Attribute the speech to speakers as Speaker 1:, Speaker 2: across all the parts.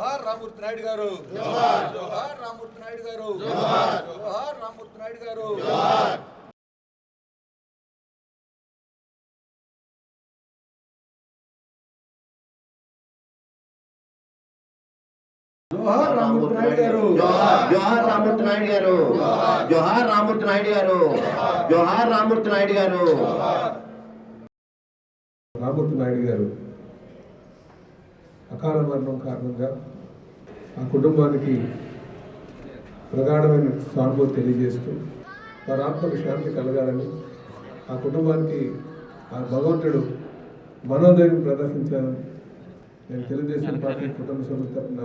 Speaker 1: జోహార్ రామూర్తి నాయుడు గారు. జోహార్. రామూర్తి నాయుడు గారు. జోహార్. రామూర్తి నాయుడు గారు. జోహార్. రామూర్తి నాయుడు గారు.
Speaker 2: జోహార్. రామూర్తి నాయుడు గారు. జోహార్. రామూర్తి నాయుడు గారు. జోహార్. రామూర్తి నాయుడు గారు.
Speaker 3: రామూర్తి నాయుడు గారు. అకాల మరణం కారణంగా ఆ కుటుంబానికి ప్రగాఢమైన సానుభూతి తెలియజేస్తూ వారి ఆత్మకు శాంతి కలగాలని ఆ కుటుంబానికి ఆ భగవంతుడు మనోధైర్యం ప్రదర్శించాలని నేను తెలుగుదేశం పార్టీ కుటుంబ సభ్యుల తరఫున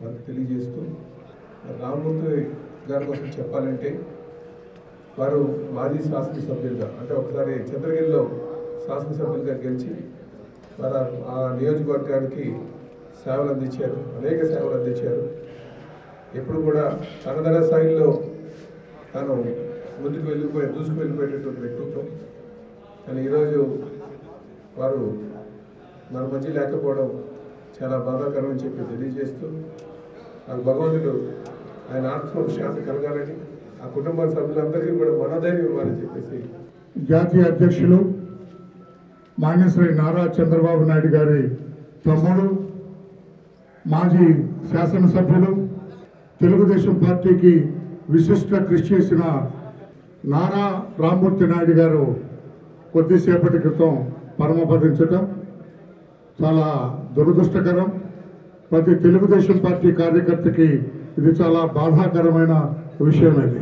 Speaker 3: వారికి తెలియజేస్తూ రామమూర్తి గారి కోసం చెప్పాలంటే వారు మాజీ శాసనసభ్యులుగా అంటే ఒకసారి చంద్రగిరిలో శాసనసభ్యులుగా గెలిచి మన ఆ నియోజకవర్గానికి సేవలు అందించారు. అనేక సేవలు అందించారు. ఎప్పుడు కూడా తనదన స్థాయిలో తను ముందుకు వెళ్ళిపోయి దూసుకు వెళ్ళిపోయేటటువంటి వ్యక్తిత్వం. కానీ ఈరోజు వారు మన మధ్య లేకపోవడం చాలా బాధాకరం అని చెప్పి తెలియజేస్తూ ఆ భగవంతుడు ఆయన ఆత్మ శాంతి కలగాలని ఆ కుటుంబ సభ్యులందరికీ కూడా మనోధైర్యం ఇవ్వాలని చెప్పేసి
Speaker 4: జాతీయ అధ్యక్షులు మాన్యశ్రీ నారా చంద్రబాబు నాయుడు గారి తమ్ముడు మాజీ శాసనసభ్యులు తెలుగుదేశం పార్టీకి విశిష్ట కృషి చేసిన నారా రామ్మూర్తి నాయుడు గారు కొద్దిసేపటి క్రితం పరమపదించటం చాలా దురదృష్టకరం. ప్రతి తెలుగుదేశం పార్టీ కార్యకర్తకి ఇది చాలా బాధాకరమైన విషయం ఇది.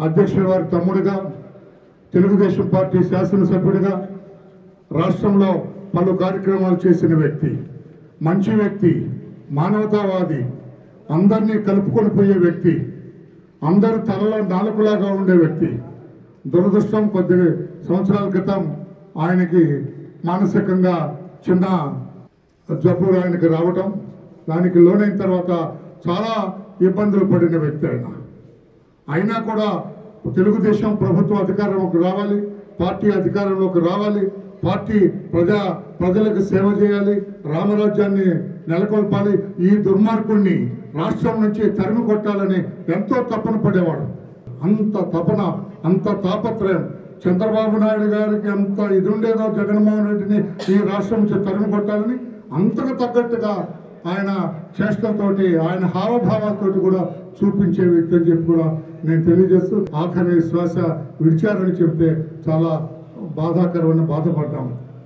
Speaker 4: అధ్యక్షుల వారి తమ్ముడిగా తెలుగుదేశం పార్టీ శాసనసభ్యుడిగా రాష్ట్రంలో పలు కార్యక్రమాలు చేసిన వ్యక్తి మంచి వ్యక్తి మానవతావాది అందరినీ కలుపుకొని పోయే వ్యక్తి అందరు తలలో నాలుకలాగా ఉండే వ్యక్తి. దురదృష్టం కొద్ది సంవత్సరాల క్రితం ఆయనకి మానసికంగా చిన్న జబ్బు ఆయనకి రావటం దానికి లోనైన తర్వాత చాలా ఇబ్బందులు పడిన వ్యక్తి ఆయన. అయినా కూడా తెలుగుదేశం ప్రభుత్వం అధికారంలోకి రావాలి పార్టీ అధికారంలోకి రావాలి పార్టీ ప్రజా ప్రజలకు సేవ చేయాలి రామరాజ్యాన్ని నెలకొల్పాలి. ఈ దుర్మార్గుణ్ణి రాష్ట్రం నుంచి తరిమి కొట్టాలని ఎంతో తపన పడేవాడు. అంత తపన అంత తాపత్రయం. చంద్రబాబు నాయుడు గారికి అంత ఇది ఉండేదో జగన్మోహన్ రెడ్డిని ఈ రాష్ట్రం నుంచి తరిమి కొట్టాలని అంతకు తగ్గట్టుగా ఆయన చేష్టలతోటి ఆయన హావభావాలతోటి కూడా చూపించే వ్యక్తి అని చెప్పి కూడా నేను తెలియజేస్తూ ఆఖరి శ్వాస విడిచారని చెప్తే చాలా బాధాకరమైన బాధపడ్డాము.